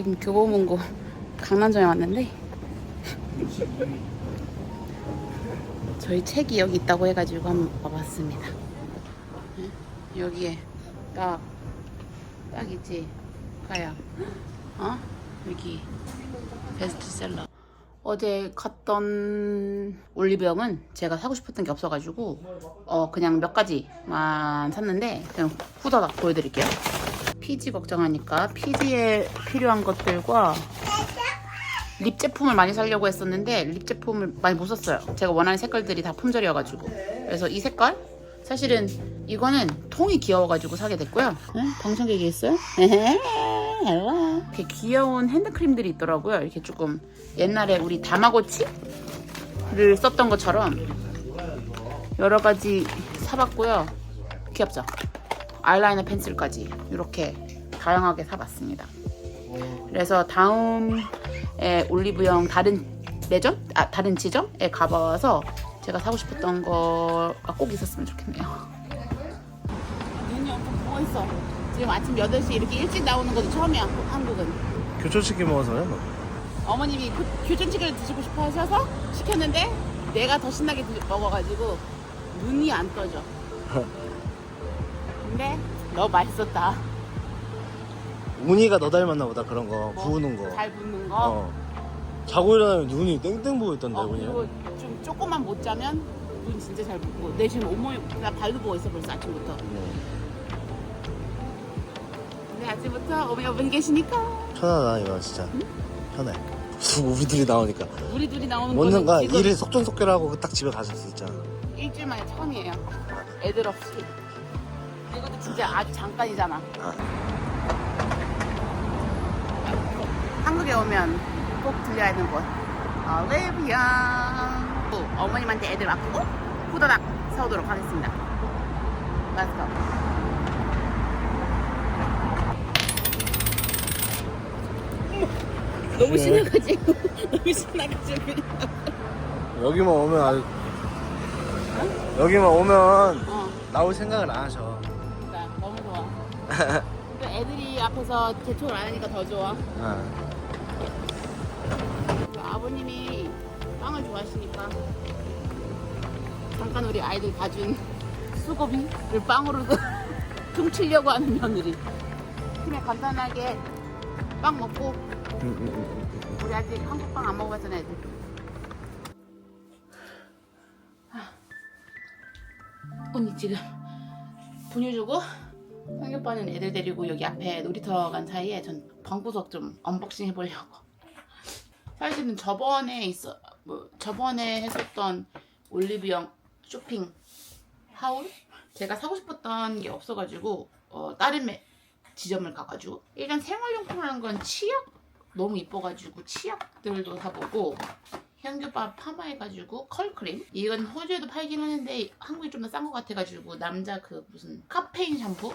지금 교보문고 강남점에 왔는데 저희 책이 여기 있다고 해가지고 한번 와봤습니다. 응? 여기에 딱, 딱 있지. 가야. 어? 여기 베스트셀러. 어제 갔던 올리브영은 제가 사고 싶었던 게 없어가지고 어 그냥 몇 가지만 샀는데 그냥 후다닥 보여드릴게요. 피지 걱정하니까 피지에 필요한 것들과 립 제품을 많이 사려고 했었는데 립 제품을 많이 못 샀어요. 제가 원하는 색깔들이 다 품절이어가지고 그래서 이 색깔 사실은 이거는 통이 귀여워가지고 사게 됐고요. 응? 방청객이 있어요? 이렇게 귀여운 핸드크림들이 있더라고요. 이렇게 조금 옛날에 우리 다마고치를 썼던 것처럼 여러 가지 사봤고요. 귀엽죠? 아이라이너 펜슬까지 이렇게 다양하게 사봤습니다. 그래서 다음에 올리브영 다른 매점? 아 다른 지점에 가봐서 제가 사고 싶었던 거가 꼭 있었으면 좋겠네요. 눈이 엄청 부어 있어. 지금 아침 8시 이렇게 일찍 나오는 것도 처음이야, 한국은. 교촌치킨 먹어서요? 뭐. 어머님이 그 교촌치킨을 드시고 싶어 하셔서 시켰는데 내가 더 신나게 드- 먹어가지고 눈이 안 떠져. 근데 너무 맛있었다. 운이가 너 닮았나 보다 그런 거 뭐, 부으는 거. 잘 붓는 거. 어. 자고 일어나면 눈이 땡땡 있던데 어, 운이. 그리고 좀 조금만 못 자면 눈 진짜 잘 붓고 내 지금 온몸이 나 발도 부어 있어 벌써 아침부터. 네. 근데 아침부터 어머니 어머니 계시니까 편하다 이거 진짜. 편해. 우리 둘이 나오니까. 우리 둘이 나오는 뭔가 거는 지금 일을 속전속결하고 딱 집에 가실 수 있잖아. 일주일 만에 처음이에요. 애들 없이. 이것도 진짜 아주 잠깐이잖아. 아. 한국에 오면 꼭 들려야 하는 곳. 올리비아. 또 어머님한테 애들 맡기고 후다닥 사오도록 하겠습니다. Let's go. 너무 네. 신나가지고 너무 신나가지고 여기만 오면 아주. 여기만 오면 어. 나올 생각을 안 하셔. 또 애들이 앞에서 재촉을 안 하니까 더 좋아. 아. 그 아버님이 빵을 좋아하시니까 잠깐 우리 아이들 봐준 수고비를 빵으로 퉁치려고 하는 며느리. 팀에 간단하게 빵 먹고 우리 아직 한국 빵 안 먹어봤잖아 애들. 아. 언니 지금 분유 주고 성교빠는 애들 데리고 여기 앞에 놀이터 간 사이에 전 방구석 좀 언박싱 해보려고. 사실은 저번에 있어 뭐 저번에 했었던 올리브영 쇼핑 하울? 제가 사고 싶었던 게 없어가지고 어, 다른 매- 지점을 가가지고. 일단 생활용품이라는 건 치약? 너무 이뻐가지고 치약들도 사보고 현규밥 파마해가지고 컬크림? 이건 호주에도 팔긴 하는데 한국이 좀 더 싼 것 같아가지고 남자 그 무슨 카페인 샴푸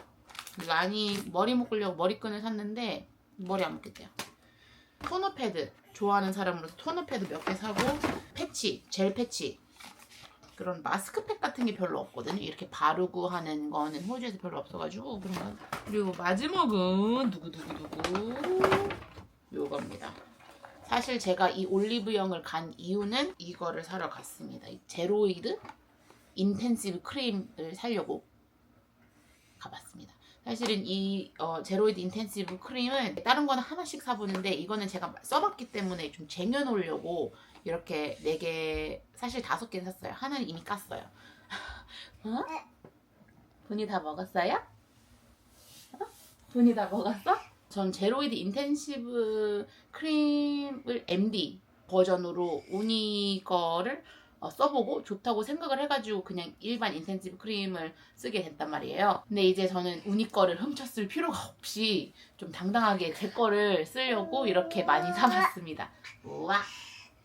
많이 머리 묶으려고 머리끈을 샀는데 머리 안 묶겠대요. 토너 패드 좋아하는 사람으로서 토너 패드 몇 개 사고 패치 젤 패치. 그런 마스크팩 같은 게 별로 없거든요. 이렇게 바르고 하는 거는 호주에서 별로 없어가지고 그런 거. 그리고 마지막은 두구두구두구. 요겁니다. 사실 제가 이 올리브영을 간 이유는 이거를 사러 갔습니다. 이 제로이드 인텐시브 크림을 사려고 가봤습니다 사실은 이 어, 제로이드 인텐시브 크림은 다른 거는 하나씩 사보는데 이거는 제가 써봤기 때문에 좀 쟁여놓으려고 이렇게 네개 사실 다섯 개 샀어요. 하나는 이미 깠어요. 어? 분이 다 먹었어요? 어? 분이 다 먹었어? 전 제로이드 인텐시브 크림을 MD 버전으로 우니 거를 어, 써보고 좋다고 생각을 해가지고 그냥 일반 인텐시브 크림을 쓰게 됐단 말이에요. 근데 이제 저는 우니 거를 훔쳤을 필요가 없이 좀 당당하게 제 거를 쓰려고 이렇게 많이 사봤습니다. 우와.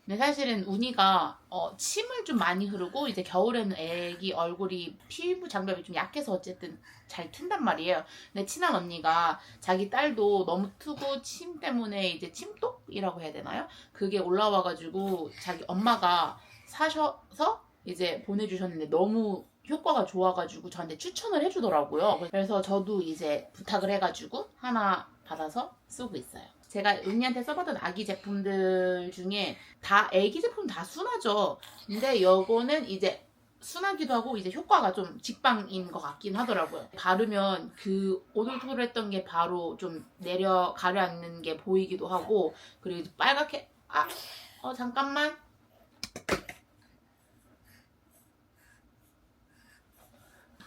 근데 사실은 우니가 어, 침을 좀 많이 흐르고 이제 겨울에는 애기 얼굴이 피부 장벽이 좀 약해서 어쨌든 잘 튼단 말이에요. 근데 친한 언니가 자기 딸도 너무 트고 침 때문에 이제 침독이라고 해야 되나요? 그게 올라와가지고 자기 엄마가 사셔서 이제 보내주셨는데 너무 효과가 좋아가지고 저한테 추천을 해주더라고요. 그래서 저도 이제 부탁을 해가지고 하나 받아서 쓰고 있어요. 제가 은희한테 써봤던 아기 제품들 중에 다 애기 제품 다 순하죠. 근데 요거는 이제 순하기도 하고 이제 효과가 좀 직방인 것 같긴 하더라고요. 바르면 그 오돌토돌 했던 게 바로 좀 내려 가라앉는 게 보이기도 하고 그리고 빨갛게 아, 어 잠깐만.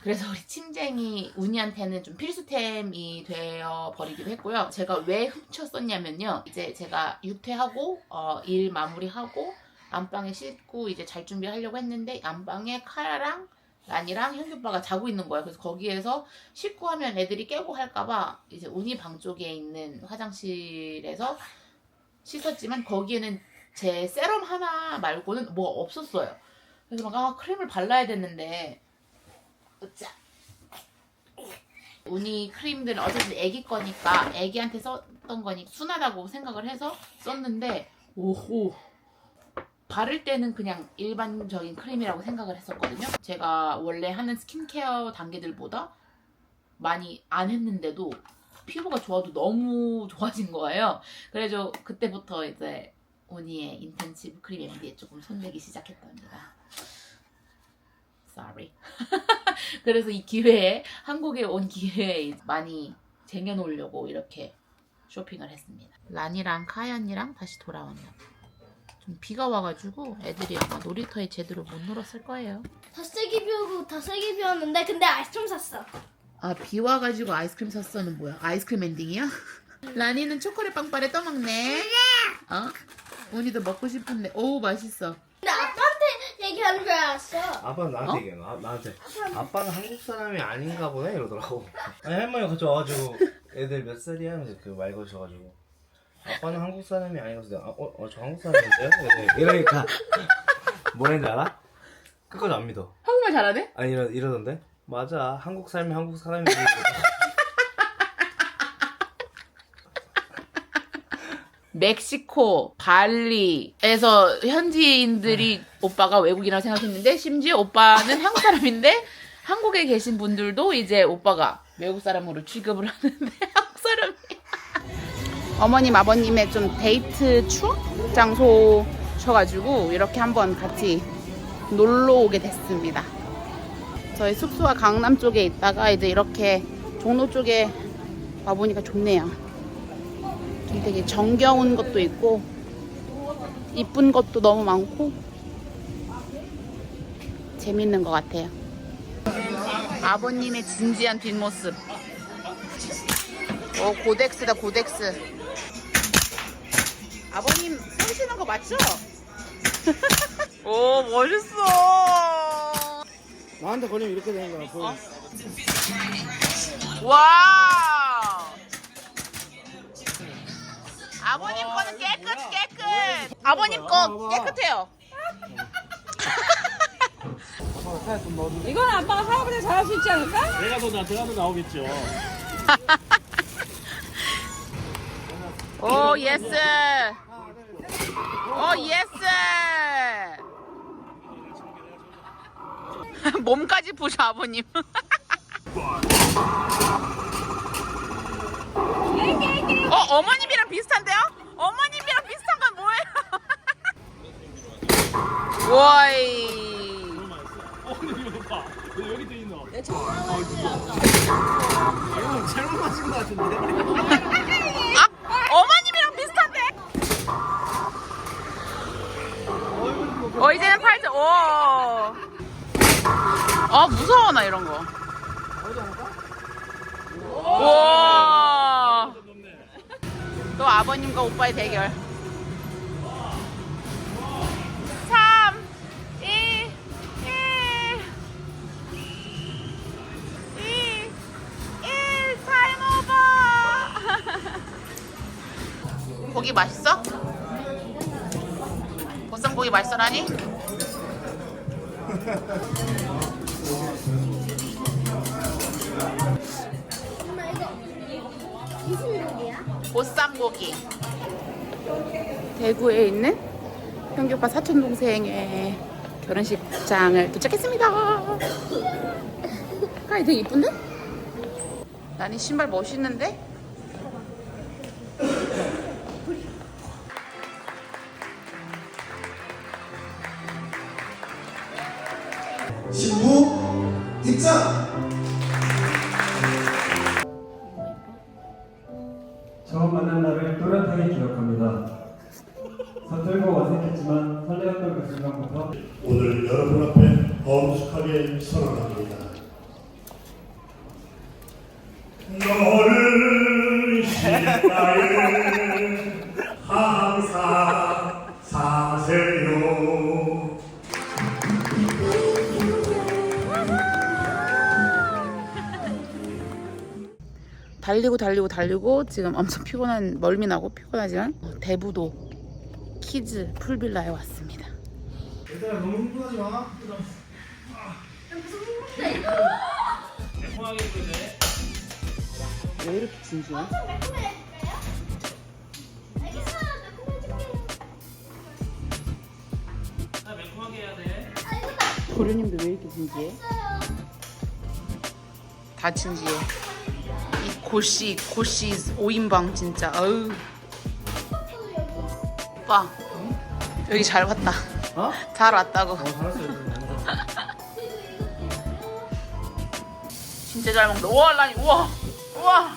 그래서 우리 침쟁이 운이한테는 좀 필수템이 되어 버리기도 했고요. 제가 왜 훔쳤었냐면요. 이제 제가 육퇴하고 어, 일 마무리하고 안방에 씻고 이제 잘 준비하려고 했는데 안방에 카야랑 란이랑 현규 오빠가 자고 있는 거예요. 그래서 거기에서 씻고 하면 애들이 깨고 할까봐 이제 운이 방 쪽에 있는 화장실에서 씻었지만 거기에는 제 세럼 하나 말고는 뭐가 없었어요. 그래서 막 아, 크림을 발라야 됐는데 으짜. 운이 크림들은 어쨌든 애기 거니까 애기한테 썼던 거니 순하다고 생각을 해서 썼는데 오호 바를 때는 그냥 일반적인 크림이라고 생각을 했었거든요. 제가 원래 하는 스킨케어 단계들보다 많이 안 했는데도 피부가 좋아도 너무 좋아진 거예요. 그래서 그때부터 이제 오니의 인텐시브 크림 MD에 조금 손대기 시작했답니다. Sorry. 그래서 이 기회에 한국에 온 기회에 많이 쟁여놓으려고 이렇게 쇼핑을 했습니다. 란이랑 카연이랑 다시 돌아왔나 봐. 좀 비가 와가지고 애들이 아마 놀이터에 제대로 못 놀았을 거예요. 다 세게 비오고 다 세게 비웠는데 근데 아이스크림 샀어. 아, 비 와가지고 아이스크림 샀어는 뭐야? 아이스크림 엔딩이야? 라니는 초콜릿 빵빠레 떠먹네. 어? 운이도 먹고 싶은데. 오, 맛있어. 얘기하는 줄 알았어. 아빠는 나한테 어? 얘기해. 나, 나한테. 아빠는 한국 사람이 아닌가 보네 이러더라고. 아니 할머니가 같이 와가지고 애들 몇 살이야? 하면서 그 말 거셔가지고. 아빠는 한국 사람이 아니라서 내가 아, 어, 어, 저 한국 사람인데요? 이러- 이러니까 뭐 했는지 알아? 끝까지 안 믿어. 한국말 잘하네? 아니 이러, 이러던데? 맞아 한국 삶이 한국 사람이지. 멕시코, 발리에서 현지인들이 오빠가 외국인이라고 생각했는데 심지어 오빠는 한국 사람인데 한국에 계신 분들도 이제 오빠가 외국 사람으로 취급을 하는데 한국 사람이 어머님 아버님의 좀 데이트 추억 장소 셔가지고 이렇게 한번 같이 놀러 오게 됐습니다. 저희 숙소가 강남 쪽에 있다가 이제 이렇게 종로 쪽에 와보니까 좋네요. 좀 되게 정겨운 것도 있고 이쁜 것도 너무 많고 재밌는 것 같아요. 아버님의 진지한 뒷모습. 오 고덱스다 고덱스. 아버님 쓰시는 거 맞죠? 오 멋있어. 나한테 걸리면 이렇게 되는 거야. 와. 아버님 거는 깨끗 깨끗. 아버님 거 깨끗해요. 이건 아빠가 할아버지 잘할 수 있지 않을까? 내가 더 나, 제가 더 나오겠죠. 오 예스. 오 예스. 몸까지 부셔 아버님. 어 어머님이랑 비슷한데요? 어머님이랑 비슷한 건 뭐예요? 와이. 어, 근데 이거 봐. 왜 여기 돼 있노? 이거 잘못 맞은 거 같은데? 어 이제는 팔자 오. 아 무서워 나 이런 거. 와. 또 아버님과 오빠의 대결. 대구에 있는 형규 오빠 사촌 동생의 결혼식장을 도착했습니다. 가이 되게 이쁜데? 나니 신발 멋있는데? 신부 입장! 처음 만난 날을 또렷하게 기억합니다. 서툴고 어색했지만 설레었던 그 순간부터 오늘 여러분 앞에 엄숙하게 선언합니다. 너를 신나게 항상 사세요. 달리고 달리고 달리고 지금 엄청 피곤한 멀미 나고 피곤하지만 대부도 키즈 풀빌라에 왔습니다. 얘들아 너무 흥분하지 마. 매콤하게 돼. 왜 이렇게 진지해? 나 매콤하게 해야 돼. 도련님도 왜 이렇게 진지해? 다 진지해. 이 고씨 고씨 5인방 진짜 아우 오빠 여기 잘 왔다. 어? 잘 왔다고. 어 잘했어. 진짜 잘 먹는다. 우와 라니 우와 우와.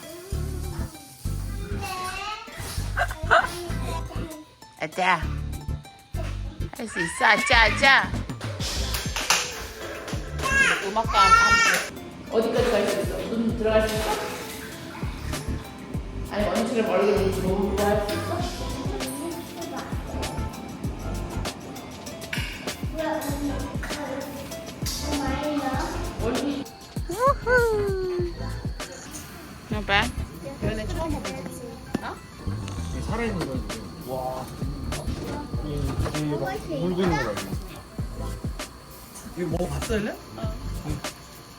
아자 할수 있어 아자 아자. 음악과 함께 어디까지 갈 수 있어? 눈 들어갈 수 있어? 아니 원치를 멀리 너무 좋아할 수 있어? 살아있는 거야 지금. 와. 이 이게 막 물고 있는 거라. 이거 먹어봤어 일래?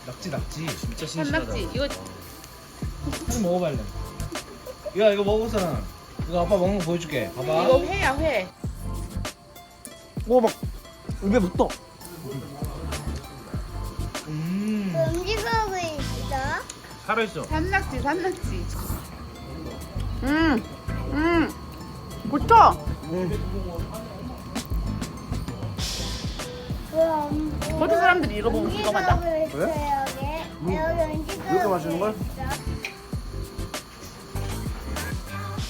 낙지 낙지 진짜 신기하다. 산낙지 이거 한번 먹어볼래. 야 이거 사람. 이거 아빠 먹는 거 보여줄게. 봐봐. 이거 회야 회. 먹어봐. 입에 붙어. 음. 움직이고 있어. 살아있어. 산낙지 산낙지. 음, 음, 붙어. 그럼 거기 사람들이 이거 보면 그거 맞아. 그래? 여기 여기 움직이고 이렇게 마시는 걸?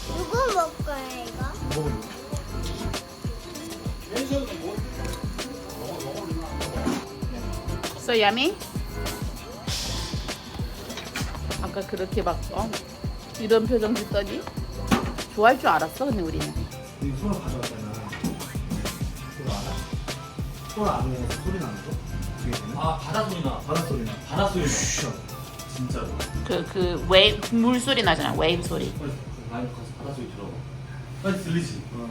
누구 먹을 거야 이거? 먹어봐. So yummy. 아까 그렇게 막 어? 이런 표정 짓더니 좋아할 줄 알았어. 근데 우리는 이 손을 가져왔잖아. 그거 알아? 손 안에 소리 나는 거? 뒤에 있는? 아 바다 소리 나. 바다 소리 나. 바다 소리 나. 슈. 진짜로. 그 그 웨이브 물 소리 나잖아. 웨이브 소리. 빨리 라이브 가서 바다 소리 들어. 빨리 들리지. 어.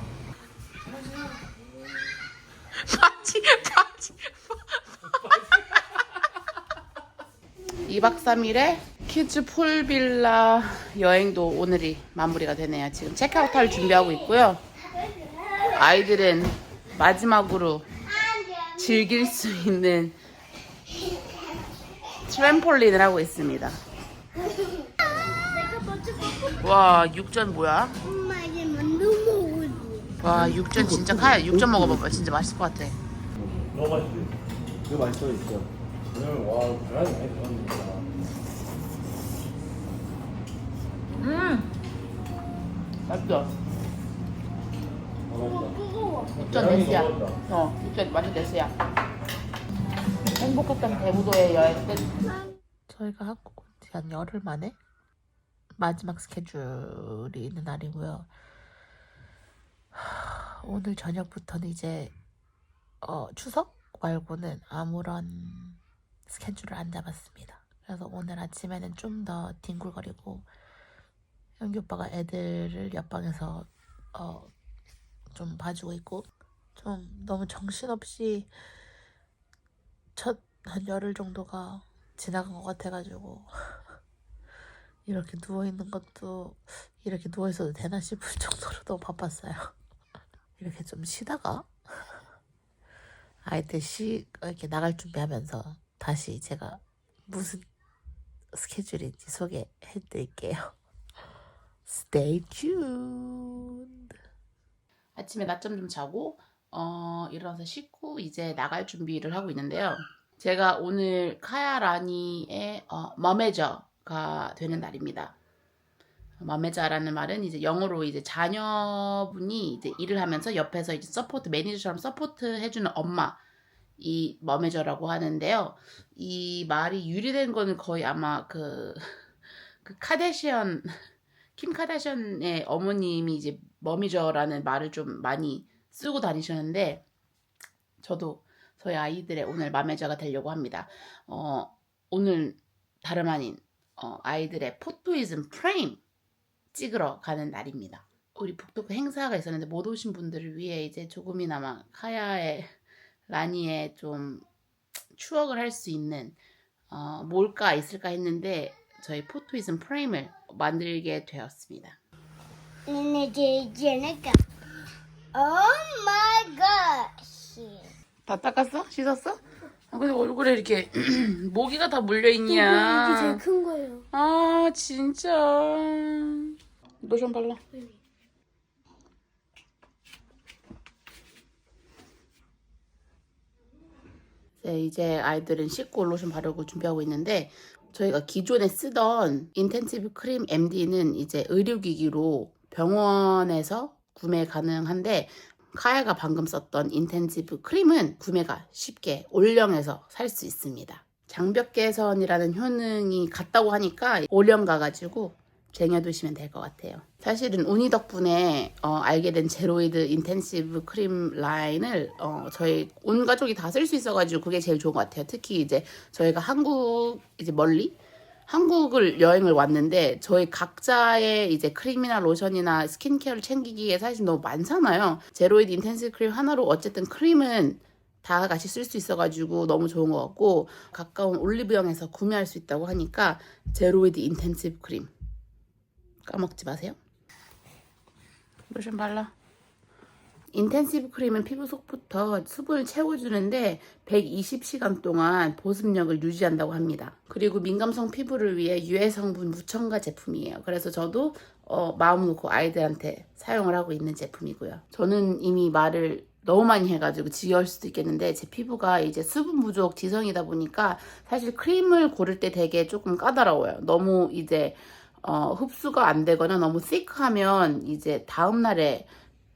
바지 바지. 2박 3일에 키즈 풀빌라 여행도 오늘이 마무리가 되네요. 지금 체크아웃 할 준비하고 있고요. 아이들은 마지막으로 즐길 수 있는 트램폴린을 하고 있습니다. 와, 육전 뭐야? 와, 육전 진짜 카야. 육전 먹어봐봐. 진짜 맛있을 것 같아. 너무 맛있어. 이거 맛있어 있어. 오늘 와 계란이 많이. 음, 맛있어. 육전 네스야. 어, 육전 완전 네스야. 행복했던 대부도의 여행 끝. 저희가 한국 온지한 열흘 만에 마지막 스케줄이 있는 날이고요. 하, 오늘 저녁부터는 이제 어, 추석 말고는 아무런 스케줄을 안 잡았습니다. 그래서 오늘 아침에는 좀 더 뒹굴거리고 현기 오빠가 애들을 옆방에서 어, 좀 봐주고 있고 좀 너무 정신없이 첫 한 열흘 정도가 지나간 것 같아가지고 이렇게 누워 있는 것도 이렇게 누워 있어도 되나 싶을 정도로 너무 바빴어요. 이렇게 좀 쉬다가 아이들 쉬 이렇게 나갈 준비하면서 다시 제가 무슨 스케줄인지 소개해드릴게요. Stay tuned. 아침에 낮잠 좀 자고 어, 일어나서 씻고 이제 나갈 준비를 하고 있는데요. 제가 오늘 카야 라니의 어, 머메저가 되는 날입니다. 맘에자라는 말은 이제 영어로 이제 자녀분이 이제 일을 하면서 옆에서 이제 서포트 매니저처럼 서포트 해주는 엄마 이 머메저라고 하는데요. 이 말이 유리된 거는 거의 아마 그, 그 카데시언 킴 카다션의 어머님이 이제 머미저라는 말을 좀 많이 쓰고 다니셨는데 저도 저희 아이들의 오늘 맘메저가 되려고 합니다. 어, 오늘 다름 아닌 어, 아이들의 포토이즘 프레임 찍으러 가는 날입니다. 우리 북토크 행사가 있었는데 못 오신 분들을 위해 이제 조금이나마 카야의 라니의 좀 추억을 할 수 있는 어, 뭘까 있을까 했는데 저희 포토이즘 프레임을 만들게 되었습니다. 얘네가 Oh. 다 닦았어? 씻었어? 아, 근데 얼굴에 이렇게 모기가 다 물려 이게 제일 있냐? 큰 거예요. 아 진짜 로션 발라. 네, 이제 아이들은 씻고 로션 바르고 준비하고 있는데 저희가 기존에 쓰던 인텐시브 크림 MD는 이제 의료기기로 병원에서 구매 가능한데 카야가 방금 썼던 인텐시브 크림은 구매가 쉽게 올영에서 살 수 있습니다. 장벽 개선이라는 효능이 같다고 하니까 올영 가가지고 쟁여두시면 될 것 같아요. 사실은 운이 덕분에 어, 알게 된 제로이드 인텐시브 크림 라인을 어, 저희 온 가족이 다 쓸 수 있어가지고 그게 제일 좋은 것 같아요. 특히 이제 저희가 한국 이제 멀리 한국을 여행을 왔는데 저희 각자의 이제 크림이나 로션이나 스킨케어를 챙기기에 사실 너무 많잖아요. 제로이드 인텐시브 크림 하나로 어쨌든 크림은 다 같이 쓸 수 있어가지고 너무 좋은 것 같고 가까운 올리브영에서 구매할 수 있다고 하니까 제로이드 인텐시브 크림 까먹지 마세요. 로션 발라. 인텐시브 크림은 피부 속부터 수분을 채워주는데 120시간 동안 보습력을 유지한다고 합니다. 그리고 민감성 피부를 위해 유해 성분 무첨가 제품이에요. 그래서 저도 어, 마음 놓고 아이들한테 사용을 하고 있는 제품이고요. 저는 이미 말을 너무 많이 해가지고 지겨울 수도 있겠는데 제 피부가 이제 수분 부족 지성이다 보니까 사실 크림을 고를 때 되게 조금 까다로워요. 너무 이제 어, 흡수가 안 되거나 너무 시크하면 이제 다음 날에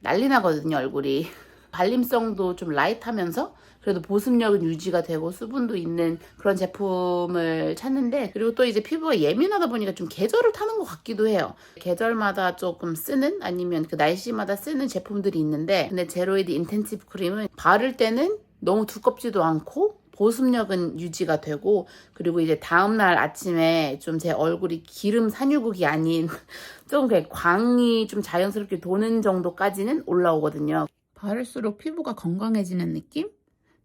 난리 나거든요, 얼굴이. 발림성도 좀 라이트하면서 그래도 보습력은 유지가 되고 수분도 있는 그런 제품을 찾는데 그리고 또 이제 피부가 예민하다 보니까 좀 계절을 타는 것 같기도 해요. 계절마다 조금 쓰는 아니면 그 날씨마다 쓰는 제품들이 있는데 근데 제로이드 인텐시브 크림은 바를 때는 너무 두껍지도 않고 보습력은 유지가 되고 그리고 이제 다음날 아침에 좀 제 얼굴이 기름 산유국이 아닌 좀그 광이 좀 자연스럽게 도는 정도까지는 올라오거든요. 바를수록 피부가 건강해지는 느낌?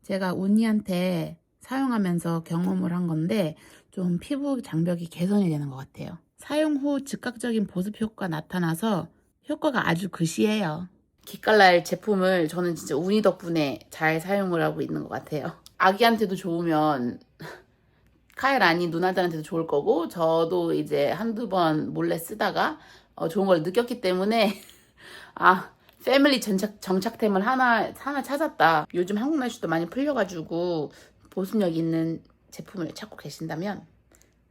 제가 운이한테 사용하면서 경험을 한 건데 좀 피부 장벽이 개선이 되는 것 같아요. 사용 후 즉각적인 보습 효과 나타나서 효과가 아주 극이에요. 기깔날 제품을 저는 진짜 운이 덕분에 잘 사용을 하고 있는 것 같아요. 아기한테도 좋으면 카일 아니 누나들한테도 좋을 거고 저도 이제 한두 번 몰래 쓰다가 어, 좋은 걸 느꼈기 때문에 아 패밀리 정착, 정착템을 하나 하나 찾았다. 요즘 한국 날씨도 많이 풀려가지고 보습력 있는 제품을 찾고 계신다면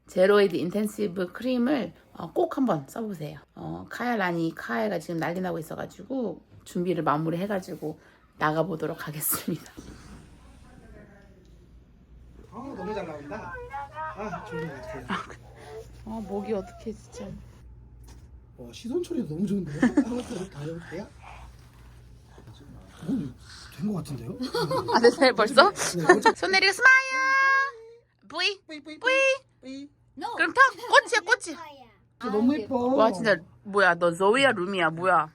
제로이드 인텐시브 크림을 어, 꼭 한번 써보세요. 어, 카야 라니 카야가 지금 난리 나고 있어가지고 준비를 마무리해가지고 나가보도록 하겠습니다. 아 너무 잘 나온다. 아 좋은 것 같아요. 아 목이 어떻게 진짜. 어, 시선 처리도 너무 좋은데요? 하나씩 다 해볼게요. 된것 같은데요? 아 됐어요 벌써? 네, 먼저 손 내리고 스마일. 뿌이. 뿌이. 그럼 턱 꽃이야 꽃이. 저 너무 예뻐. 와 진짜 뭐야 너 조이야 루미야 뭐야?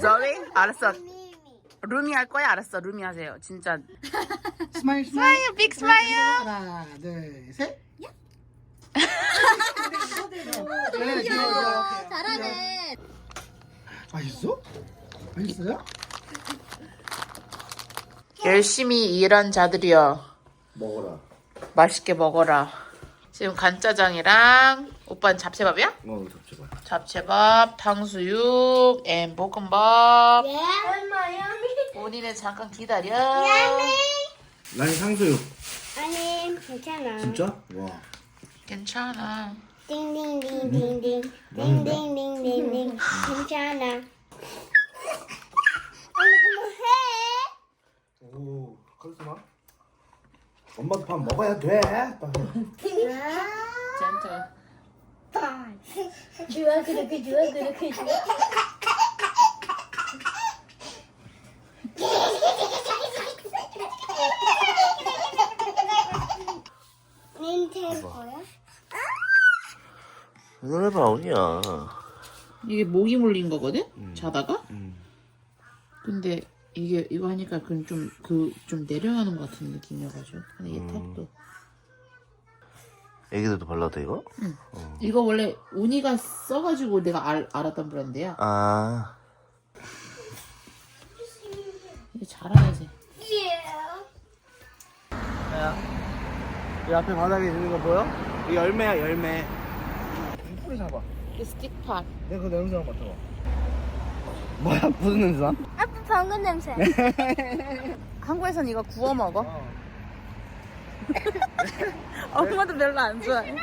조이? 알았어. 루미 할 거야 알았어 루미 하세요 진짜. 스마일 스마일. 스마일 빅 스마일. 하나 둘 셋. 네, 귀여워. 잘하네. 맛있어? 맛있어요? 열심히 일한 자들이여 먹어라. 맛있게 먹어라. 지금 간짜장이랑 오빠는 잡채밥이야? 어, 잡채봐. 잡채밥, 탕수육, 앤 볶음밥. 예. 얼마야? 본인은 잠깐 기다려. 난 상수육. 아니 괜찮아. 진짜? 와. 괜찮아. 띵띵띵띵띵 띵띵띵띵띵 괜찮아 엄마 해 오 카리스마 엄마도 밥 먹어야 돼짠 짠. 좋아 그렇게 좋아 그렇게 좋아 닌텐도야? 노래봐 어디야 이게 모기 물린 거거든? 자다가? 근데 이게 이거 하니까 그건 좀그좀 내려가는 것 같은 느낌이어가지고 근데 이게 턱도 애기들도 발라도 돼 이거? 이거 원래 운이가 써가지고 내가 알, 알았던 브랜드야. 아. 이거 잘하지 이 앞에 바닥에 있는 거 보여? 이 열매야 열매. 뿌리 잡아. 이 스틱팟. 내가 그 냄새 한번 맡아봐. 뭐야 무슨 냄새? 나? 아빠 방금 냄새. 한국에선 이거 구워 먹어 엄마도 별로 안 좋아해.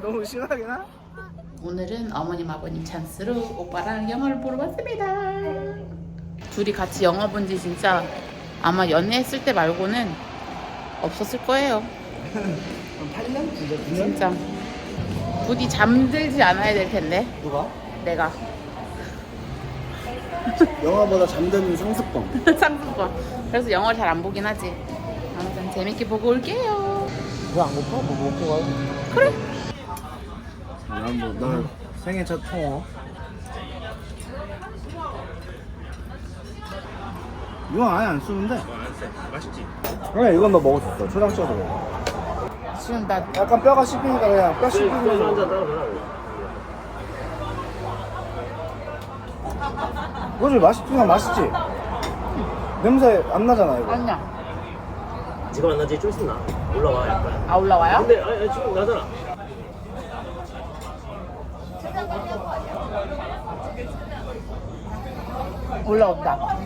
너무 심하게 나? 오늘은 어머님 아버님 찬스로 오빠랑 영화를 보러 왔습니다. 둘이 같이 영화 본 지 진짜 아마 연애했을 때 말고는 없었을 거예요. 8년? 진짜 9년? 진짜. 부디 잠들지 않아야 될 텐데. 누가? 내가. 영화보다 잠드는 상습범. 상승권 그래서 영화 를 잘 안 보긴 하지 재밌게 보고 올게요. 왜안 고파? 뭐 먹고 가요? 그래. 난뭐 나 생애 첫 통어 이건 아예 안 쓰는데. 맛있지? 그래 이건 너 있어. 초장 찍어서 먹어. 지금 나 약간 뼈가 씹히니까 그냥 뼈 씹히는 거 그지 맛있으면 맛있지? 냄새 안 나잖아 이거. 아니야 지금 안 나지? 좀 있으면 나. 올라와 약간. 아 올라와요? 근데 아니, 아니, 지금 나잖아. 올라온다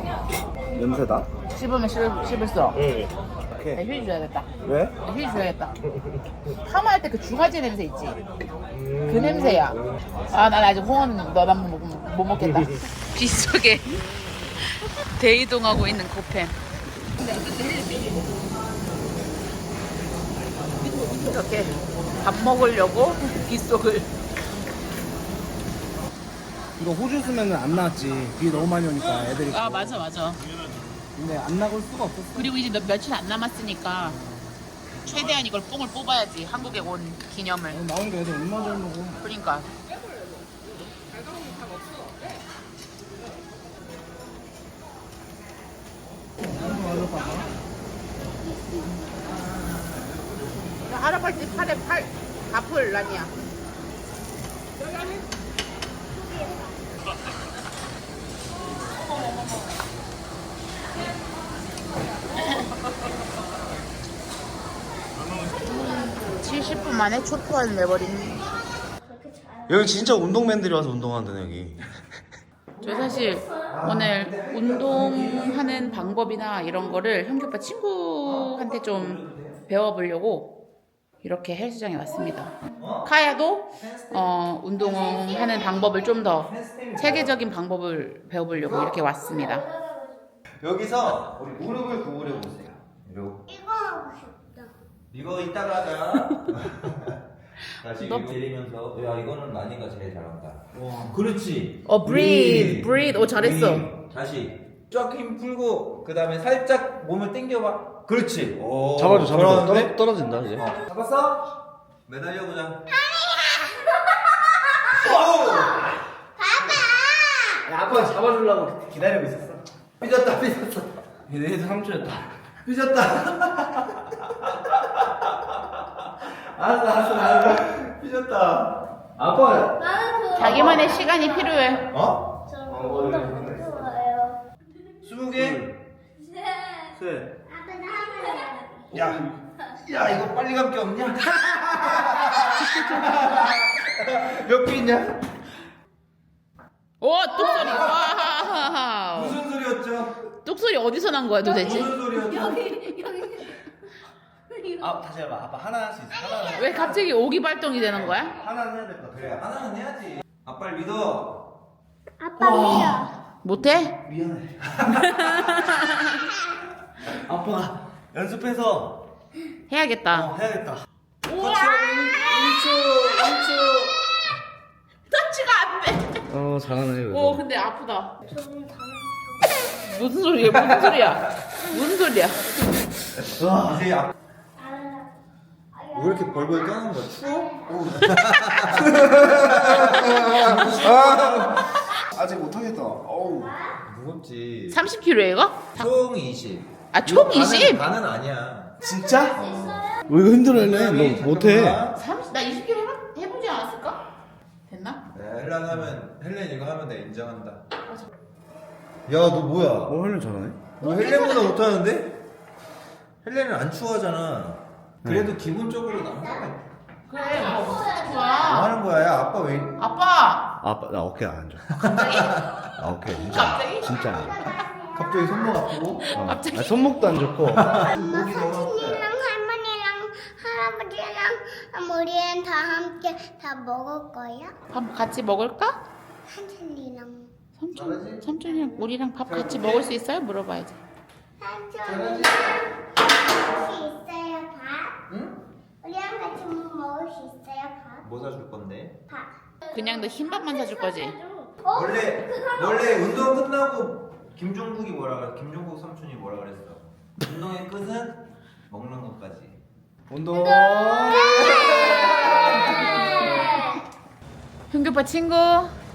냄새다 씹으면 씹을, 씹을수록 응. 나 오케이 휴지 줘야겠다 왜? 나 휴지 줘야겠다 파마할 때그 중화제 냄새 있지 그 냄새야 아 난 아직 홍어는 너만 못, 못, 못 먹겠다 빗속에 대이동하고 있는 고팸 이렇게 밥 먹으려고 빗속을. 이거 호주 쓰면 안 나왔지. 비 너무 많이 오니까 애들이 아 맞아 맞아. 근데 안 나올 수가 없었어. 그리고 이제 몇, 며칠 안 남았으니까 최대한 이걸 뽕을 뽑아야지 한국에 온 기념을. 나오니까 애들 얼마나 잘 먹어 그러니까 할아버지 팔에 팔. 가풀 라니야. 칠십 분 만에 초토화를 내버린. 여기 진짜 운동맨들이 와서 운동한다네 여기. 저 사실 오늘 운동하는 방법이나 이런 거를 현규 오빠 친구한테 좀 배워보려고 이렇게 헬스장에 왔습니다. 카야도 어, 운동하는 방법을 좀 더 체계적인 방법을 배워보려고 이렇게 왔습니다. 여기서 우리 무릎을 구부려 보세요. 이러고 이거 하고 싶다 이거 이따가 하자. 다시 너- 이거 내리면서 야 이거는 라니가 제일 잘한다. 그렇지. 어, breathe, breathe. 오, 잘했어. breathe. 다시 쫙 힘 풀고 그 다음에 살짝 몸을 당겨봐. 그렇지. 오, 잡아줘 잡아줘? 떨어, 떨어진다 이제 어, 잡았어? 매달려 보자. 야, 아빠가 잡아주려고 기다리고 있었어 삐졌다 삐졌어. 얘네들 삼촌이었다 삐졌다. 알았어 알았어 알았어 삐졌다. 아빠 나는 그거 자기만의 시간이 필요해. 어? 저 운동 못 좋아해요 스무 개? 나 하면 야, 야 이거 빨리 감게 없냐? 몇 개 있냐? 오, 뚝소리. 와. 무슨 소리였죠? 뚝소리 어디서 난 거야 도대체? 무슨 소리였죠? 여기 여기 아 다시 해봐. 아빠 하나 할 수 있어. 하나. 왜 갑자기 오기 발동이 되는 거야? 하나 해야 될 것 같아. 그래 하나는 해야지 아빠를 믿어 아빠 믿어. 못해? 미안해. 아빠 연습해서 해야겠다. 어, 해야겠다. 터치가 안 돼. 어 잘하네. 오 근데 아프다. 좀. 무슨 소리야? 무슨 소리야? 무슨 소리야? 이제 아... 왜 이렇게 벌벌 떠는 거야 추워? 아직 못하겠다. 어우. 무겁지 30kg 이거? 총 20. 아, 총 이거 20? 반은, 반은 아니야. 진짜? 왜 이거 힘들어해? 너 못해. 30? 나 20kg 해봐, 해보지 않았을까? 됐나? 네, 헬렌 하면 헬렌 이거 하면 내가 인정한다. 야 너 뭐야? 어 헬렌 잘하네. 너 헬렌보다 못하는데? 헬렌은 안 추워하잖아. 그래도 기본적으로 뭐 그래 뭐 하는 뭐 거야? 하는 거야? 야 아빠 왜? 아빠 아빠 나 어깨 안 줘. 갑자기? 나 어깨 진짜. 갑자기? 진짜 안. 갑자기 손목 아프고? 어. 갑자기? 아, 손목도 안 좋고. 엄마 삼촌이랑 할머니랑 할아버지랑 우리는 다 함께 다 먹을 거야? 밥 같이 먹을까? 삼촌이랑 삼촌 삼촌이랑 우리랑 밥 같이 먹을 수 있어요? 물어봐야지. 삼촌이랑 먹을 수 있어요 밥? 응? 우리랑 같이 먹을 수 있어요 밥? 뭐 사줄 건데? 밥. 그냥 너 흰밥만 사줄 거지? 어? 원래 원래 운동 끝나고 김종국이 뭐라 그래? 김종국 삼촌이 뭐라 그랬어? 운동의 끝은 먹는 것까지. 운동. 현규빠 친구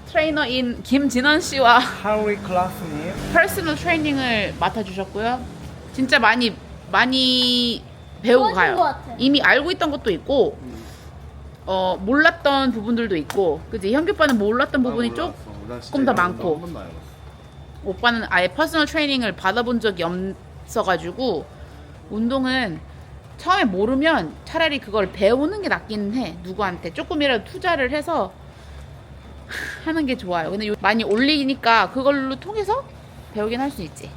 트레이너인 김진원 씨와 하위 클라스님. 퍼스널 트레이닝을 맡아주셨고요. 진짜 많이 많이 배우고 좋아진 가요. 같아. 이미 알고 있던 것도 있고 어 몰랐던 부분들도 있고 그지 현규빠는 몰랐던 부분이 좀 조금 더 많고. 오빠는 아예 퍼스널 트레이닝을 받아본 적이 없어가지고 운동은 처음에 모르면 차라리 그걸 배우는 게 낫기는 해. 누구한테 조금이라도 투자를 해서 하는 게 좋아요. 근데 요- 많이 올리니까 그걸로 통해서 배우긴 할 수 있지.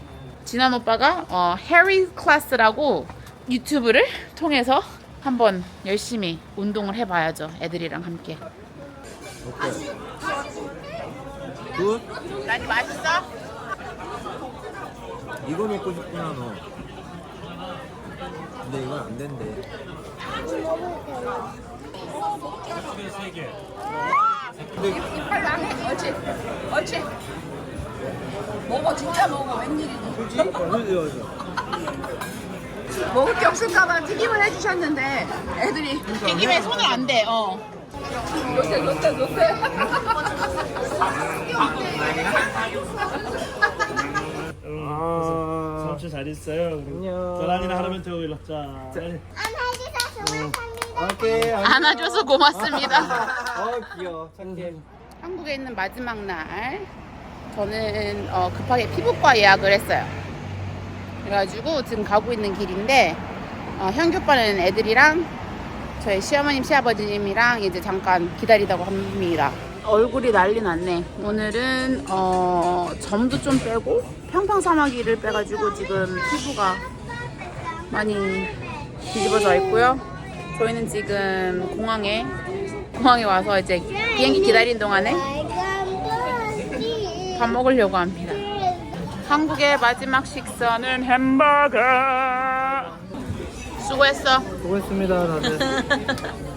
진한 오빠가 어, 해리 클래스라고 유튜브를 통해서 한번 열심히 운동을 해봐야죠. 애들이랑 함께. 굿. 라니 맛있어? 이거 먹고 싶구나 너. 근데 이건 안 된대. 빨리 안 해. 옳지. 옳지. 먹어, 진짜 먹어. 웬일이니. 먹을 게 없을까 봐 튀김을 해주셨는데 애들이 튀김에 손을 안 대. 어. 요새 요새 요새. 삼촌 잘 있어요. 안녕. 도란이나 하루면 태우고 일로 자. 안아주셔서 감사합니다. 오케이. 안아줘서 고맙습니다. 어 귀여워. 착해. 한국에 있는 마지막 날 저는 어, 급하게 피부과 예약을 했어요. 그래가지고 지금 가고 있는 길인데 어, 현규 오빠는 애들이랑 저희 시어머님 시아버지님이랑 이제 잠깐 기다리다고 합니다. 얼굴이 난리 났네. 오늘은 어, 점도 좀 빼고 평평사마귀를 빼가지고 지금 피부가 많이 뒤집어져 있고요. 저희는 지금 공항에 공항에 와서 이제 비행기 기다리는 동안에 밥 먹으려고 합니다. 한국의 마지막 식사는 햄버거. 수고했어. 수고했습니다 다들.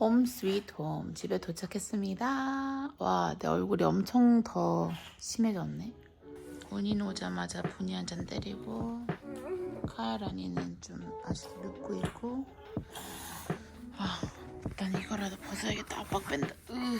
홈 스윗 홈 집에 도착했습니다. 와 내 얼굴이 엄청 더 심해졌네. 운인 오자마자 분이 한 잔 때리고 카야라니는 좀 아직 눕고 있고. 아, 일단 이거라도 벗어야겠다. 압박 뺀다. 으. 음.